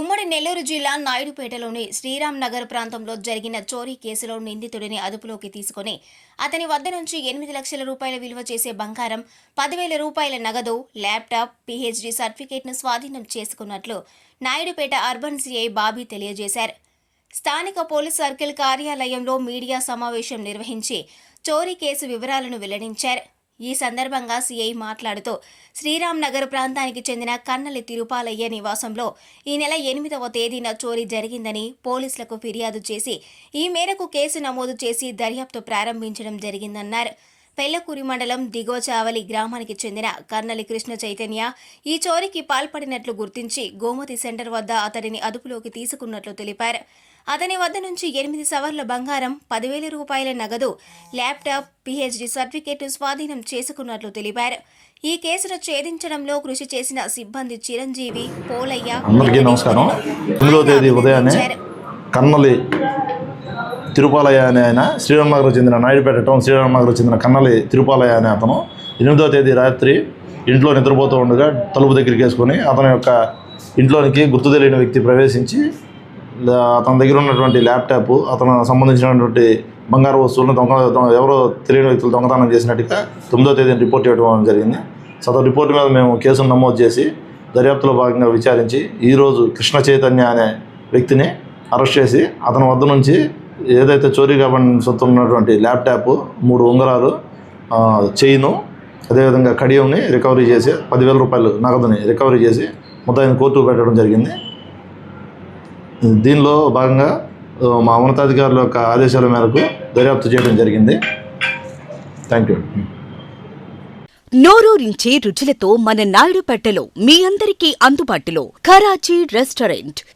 ఉమ్మడి నెల్లూరు జిల్లా నాయుడుపేటలోని శ్రీరామ్ నగర్ ప్రాంతంలో జరిగిన చోరీ కేసులో నిందితుడిని అదుపులోకి తీసుకుని అతని వద్ద నుంచి ఎనిమిది లక్షల రూపాయల విలువ చేసే బంగారం పదివేల రూపాయల నగదు ల్యాప్టాప్ పీహెచ్డీ సర్టిఫికేట్ను స్వాధీనం చేసుకున్నట్లు నాయుడుపేట అర్బన్ సిఐ బాబీ తెలియజేశారు. స్థానిక పోలీస్ సర్కిల్ కార్యాలయంలో మీడియా సమావేశం నిర్వహించి చోరీ కేసు వివరాలను వెల్లడించారు. ఈ సందర్భంగా సీఐ మాట్లాడుతూ శ్రీరామ్ నగర్ ప్రాంతానికి చెందిన కన్నలి తిరుపాలయ్య నివాసంలో ఈ నెల ఎనిమిదవ తేదీన చోరీ జరిగిందని పోలీసులకు ఫిర్యాదు చేసి ఈ మేరకు కేసు నమోదు చేసి దర్యాప్తు ప్రారంభించడం జరిగిందన్నారు. పెళ్ళకూరి మండలం దిగువ చావలి గ్రామానికి చెందిన కర్నలి కృష్ణ చైతన్య ఈ చోరీకి పాల్పడినట్లు గుర్తించి గోమతి సెంటర్ వద్ద అతడిని అదుపులోకి తీసుకున్నట్లు తెలిపారు. అతని వద్ద నుంచి ఎనిమిది సవర్ల బంగారం పదివేల రూపాయల నగదు ల్యాప్టాప్ పిహెచ్డి సర్టిఫికేట్ స్వాధీనం చేసుకున్నట్లు తెలిపారు. ఈ కేసును ఛేదించడంలో కృషి చేసిన సిబ్బంది చిరంజీవి పోలయ్య అందరికీ నమస్కారం. తొమ్మిదో తేదీ ఉదయాన్నే కన్నలి తిరుపాలయ్య అనే ఆయన శ్రీరామనగర్ చెందిన నాయుడుపేట టౌన్ శ్రీరామనగర్ చెందిన కన్నలి తిరుపాలయ్య అనే అతను ఎనిమిదో తేదీ రాత్రి ఇంట్లో నిద్రపోతూ ఉండగా తలుపు దగ్గరికి వేసుకొని అతని యొక్క ఇంట్లోనికి గుర్తు తెలియని వ్యక్తి ప్రవేశించి అతని దగ్గర ఉన్నటువంటి ల్యాప్టాప్ అతను సంబంధించినటువంటి బంగారు వస్తువులను దొంగ ఎవరో తెలియని వ్యక్తులు దొంగతనం చేసినట్టుగా తొమ్మిదో తేదీని రిపోర్ట్ చేయడం జరిగింది. సదరు రిపోర్ట్ మీద మేము కేసును నమోదు చేసి దర్యాప్తులో భాగంగా విచారించి ఈరోజు కృష్ణ చైతన్య అనే వ్యక్తిని అరెస్ట్ చేసి అతని వద్ద నుంచి ఏదైతే చోరీ కాబడిన సొత్తు ఉన్నటువంటి ల్యాప్టాప్ మూడు ఉంగరాలు చైను అదేవిధంగా కడియంని రికవరీ చేసి పదివేల రూపాయలు నగదుని రికవరీ చేసి మొత్తం కోర్టుకు పెట్టడం జరిగింది. దీనిలో భాగంగా మా ఉన్నతాధికారుల యొక్క ఆదేశాల మేరకు దర్యాప్తు చేయడం జరిగింది. థ్యాంక్ యూ నోరూరించే రుచులతో మన నాయుడుపేటలో మీ అందరికీ అందుబాటులో Karachi restaurant.